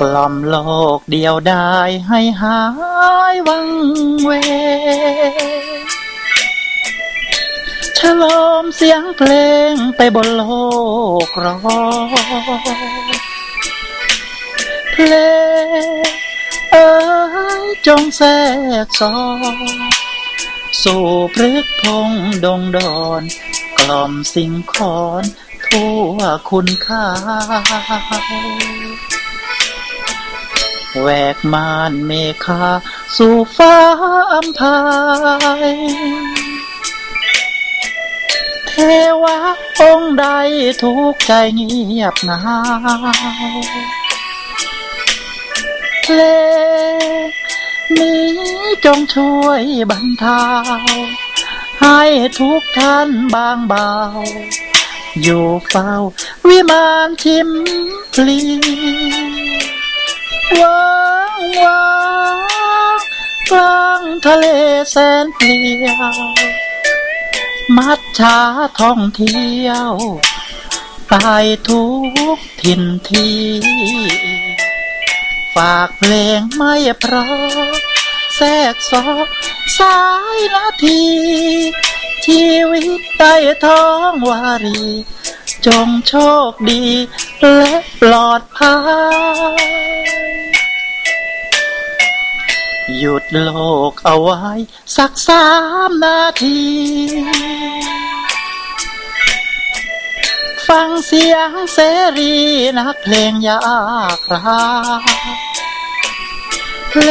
กล่อมโลกเดียวได้ให้หายวังเวฉลมเสียงเพลงไปบนโลกร้อนเพลงเอ้ยจงแทรกซ้อนสู่พฤกพงดงดอน กล่อมสิ่งคอนทั่วคุณค่า แวกม่านเมฆาสู่ฟ้าอัมพายเทวะองค์ใดทุกใจเงียบเหงาเพลงนี้จงช่วยบรรเทาให้ทุกท่านบางเบา อยู่เฝ้าวิมานชิมพลี ว้างว้างกลางทะเลแสนเปลี่ยว มัดชาท่องเที่ยว ไปทุกถิ่นที่ ฝากเพลงไม่เพราะแทรกซอกสายนาที ชีวิตใต้ท้องวารี จงโชคดี และปลอดภัย หยุดโลกเอาไว้ สักสามนาที ฟังเสียงเสรีนักเพลงยากราเพล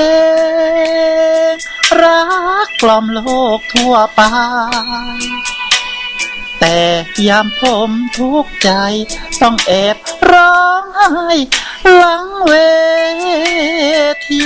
งรักกล่อมโลกทั่วไป แต่ยามผมทุกข์ใจ ต้องแอบร้องไห้หลังเวที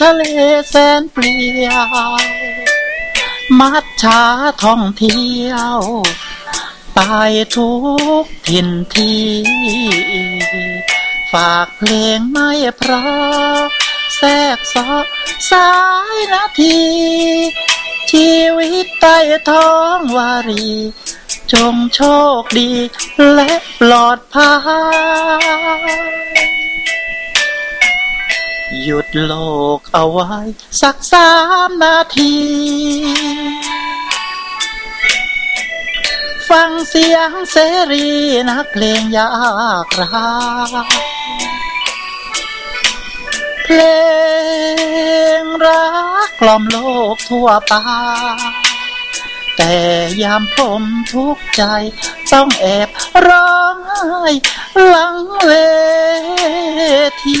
ทะเลแสนเปลี่ยว มัดชาท่องเที่ยว ไปทุกถิ่นที่ ฝากเพลงไม่เพราะแทรกซอกสายนาที ชีวิตใต้ท้องวารี จงโชคดีและปลอดภัย ยุดโลกเอาไว้ สักสามนาที ฟังเสียงเสรีนักเพลงยากราเพลงรักกล่อมโลกทั่วไป แต่ยามผมทุกข์ใจ ต้องแอบร้องไห้หลังเวที